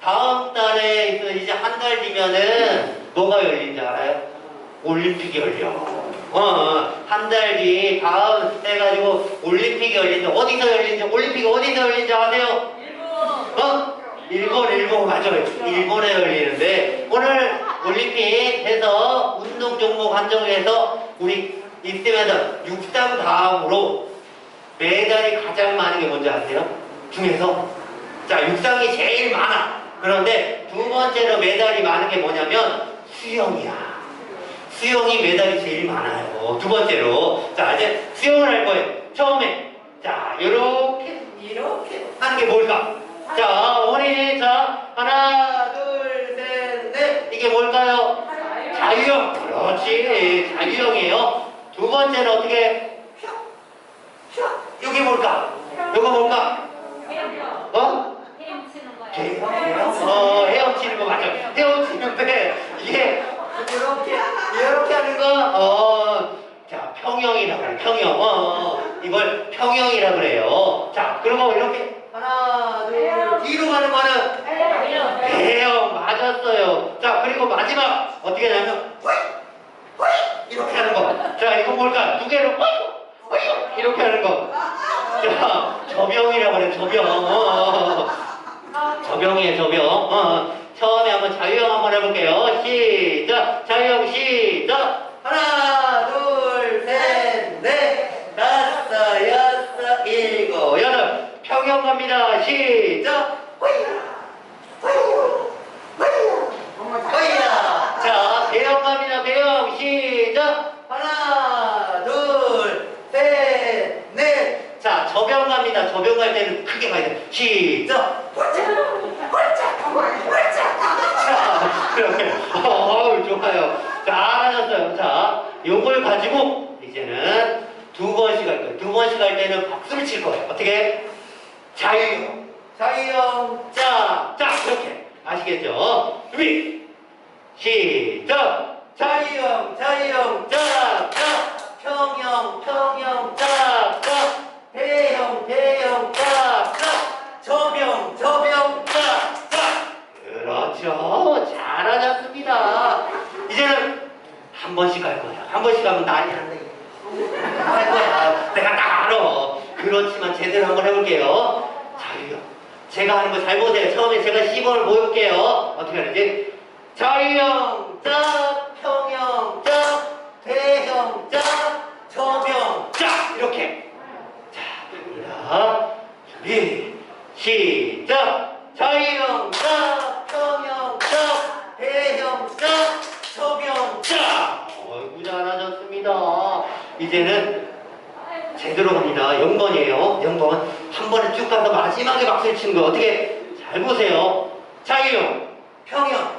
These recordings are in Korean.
다음 달에 그 이제 한 달 뒤면은 뭐가 열린지 알아요? 올림픽이 열려. 어, 어. 한 달 뒤 다음 해가지고 올림픽이 열린다. 어디서 열린지 올림픽이 어디서 열린지 아세요? 일본. 어? 일본 일본 맞아요. 일본에 열리는데 오늘 올림픽 해서 운동 종목 한정해서 우리 이때마다 육상 다음으로 메달이 가장 많은 게 뭔지 아세요? 중에서? 자, 육상이 제일 많아. 그런데 두 번째로 메달이 많은 게 뭐냐면 수영이야. 수영이 메달이 제일 많아요. 두 번째로. 자, 이제 수영을 할 거예요. 처음에. 자, 요렇게, 이렇게 하는 게 뭘까? 자, 어머니, 자, 하나, 둘, 셋, 넷. 이게 뭘까요? 자유형. 그렇지. 자유형이에요. 두 번째는 어떻게? 이게 뭘까? 이거 뭘까? 어? 헤엄? 어, 헤엄치는 거 맞아. 헤엄치는데 이게 이렇게 이렇게 하는 거, 어, 자 평형이라 그래. 평형. 어, 어, 이걸 평형이라 그래요. 자, 그리고 이렇게 하나, 둘, 뒤로 가는 거는 헤엄 맞았어요. 자, 그리고 마지막 어떻게 하냐면 호이, 호이 이렇게 하는 거. 자, 이거 뭘까? 두 개로 호이, 호이 이렇게 하는 거. 자, 저병이라 그래. 저병. 어, 어, 어. 저병이에요, 저병. 어, 어. 처음에 한번 자유형 한번 해볼게요. 시작. 자유형 시작. 하나, 둘, 셋, 넷, 다섯, 여섯, 일곱, 여덟. 평형 갑니다. 시작. 호이야, 호이야, 호이야, 호이야. 자, 대형 갑니다. 대형 시작. 하나, 둘, 셋, 넷. 자, 갑니다. 저병 갈 때는 크게 가야 돼. 시작. 자, 그렇게. 어우, 좋아요. 잘하셨어요. 자, 요걸 가지고 이제는 두 번씩 할 거예요. 두 번씩 할 때는 박수를 칠 거예요. 어떻게? 자유형. 자유형. 자, 자, 이렇게. 아시겠죠? 준비. 시작. 자유형, 자유형, 자, 자. 평형, 평형, 자, 자. 대형, 대형, 자, 자. 저병, 저병, 자, 자. 그렇죠. 잘하셨습니다. 이제는 한 번씩 할 거야. 한 번씩 하면 난리 난다. 할 거야. 내가 딱 알아. 그렇지만 제대로 한번 해볼게요. 자유형. 제가 하는 거 잘 보세요. 처음에 제가 시범을 보여볼게요. 어떻게 하는지. 자유형, 짝, 평형, 짝, 대형, 짝, 저병, 짝. 이렇게. 자, 갑니다. 준비, 시작! 자유형, 짝, 평형, 짝, 대형, 짝, 소병, 짝! 어이구, 잘하셨습니다. 이제는 제대로 갑니다. 0번이에요. 0번. 한 번에 쭉 가서 마지막에 박수를 치는 거 어떻게 잘 보세요. 자유형, 평형,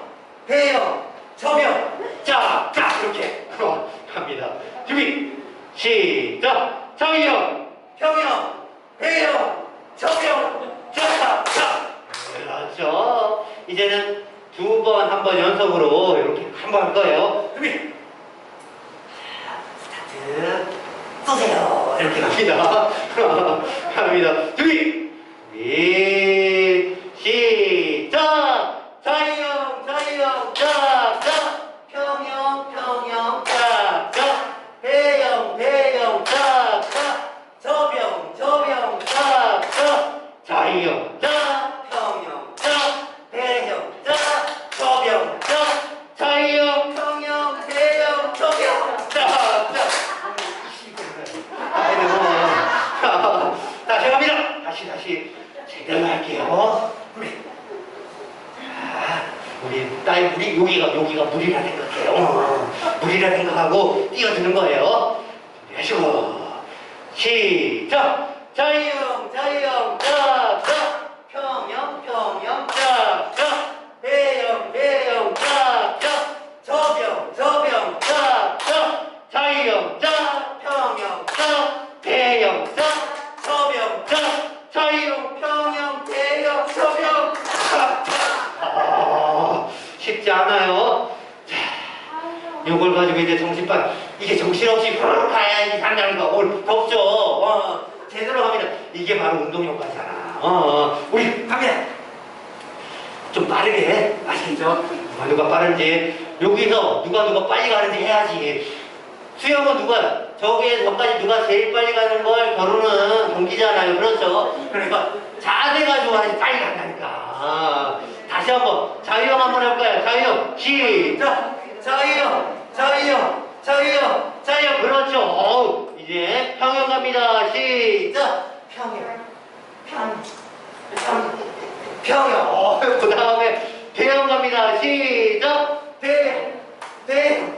대형, 저병, 짝, 짝! 이렇게 어, 갑니다. 준비, 시작! 자유형, 평형, 대형, 저병, 짝, 짝! 그렇죠. 이제는 두 번, 한 번 연속으로 이렇게 한 번 할 거예요. 준비! 스타트 쏘세요? 이렇게 갑니다. 갑니다. 준비! 준비 시작 자유형 자유형 짝짝 평형 평형 짝짝 대형 대형 짝짝 저병 저병 짝짝 자유형 짝 평형 짝 대형 짝 저병 짝 자유형 평형 대형 저병 짝짝 아이고. 자, 제가 갑니다. 다시, 다시 제대로 할게요. 우리. 자, 우리 딸, 우리 여기가, 여기가 물이라 생각해요. 어, 물이라 생각하고 뛰어드는 거예요. 준비하시고. 시작! 자유형, 자유형, 짝, 짝. 평형, 평형, 짝, 짝. 대형, 대형, 짝, 짝. 저병, 저병, 짝, 짝. 자유형, 짝, 평형, 짝. 대형, 짝. 저병, 짝. 자유형, 평형, 대형, 저병, 짝, 짝. 아, 쉽지 않아요. 자, 요걸 가지고 이제 정신반 이게 정신없이 훅 가야지 산다는 거 오늘 덥죠 어, 제대로 갑니다 이게 바로 운동 효과잖아 어, 어. 우리 갑니다 좀 빠르게 해. 아시겠죠? 누가 누가 빠른지 여기서 누가 누가 빨리 가는지 해야지. 수영은 누가 저기에 저까지 누가 제일 빨리 가는 걸 겨루는 경기잖아요. 그렇죠? 그러니까 자세 가지고 하지 빨리 간다니까. 아, 다시 한번 자유형 한번 해볼까요? 자유형 시작. 자유형, 자유형, 자유형, 자유형. 그렇죠. 어우, 이제 평형 갑니다. 시작. 평형, 평형, 평형. 어, 그 다음에 대형 갑니다. 시작. 대형, 대형,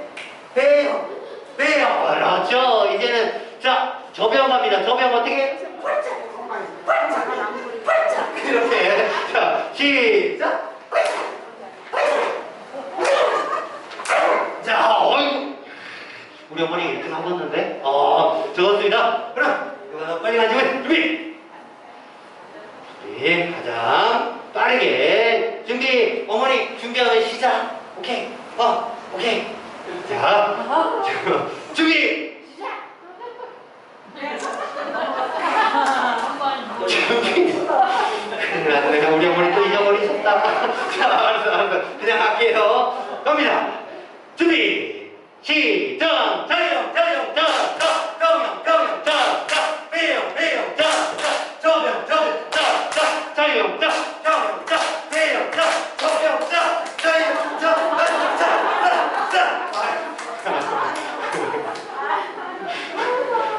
대형, 대형. 그렇죠. 이제는 자 저병 갑니다. 저병 어떻게 자 시작. 자, 어이구. 우리 어머니 이렇게 하셨는데? 어, 좋습니다. 그럼, 이거 빨리 가지고, 준비! 준비, 가장 빠르게. 준비, 어머니, 준비하면 시작. 오케이. 어, 오케이. 자, 준비! 준비! 큰일 났네. 우리 어머니 또 잊어버리셨다. 자, 알았어, 알았어. 그냥 할게요. 갑니다. 준비 시작 자영 자영 자자 자영 자영 자자 배영 배영 자자 저병 저병 자자 자영 자 자영 자 배영 자 저병 자 자영 자자자자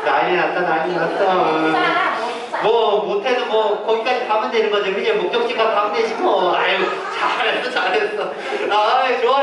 난리 났다 난리 났다. 뭐 못해도 뭐 거기까지 가면 되는 거죠. 그냥 목적지가 가면 되지 뭐. 아유 잘했어 잘했어. 아유 좋아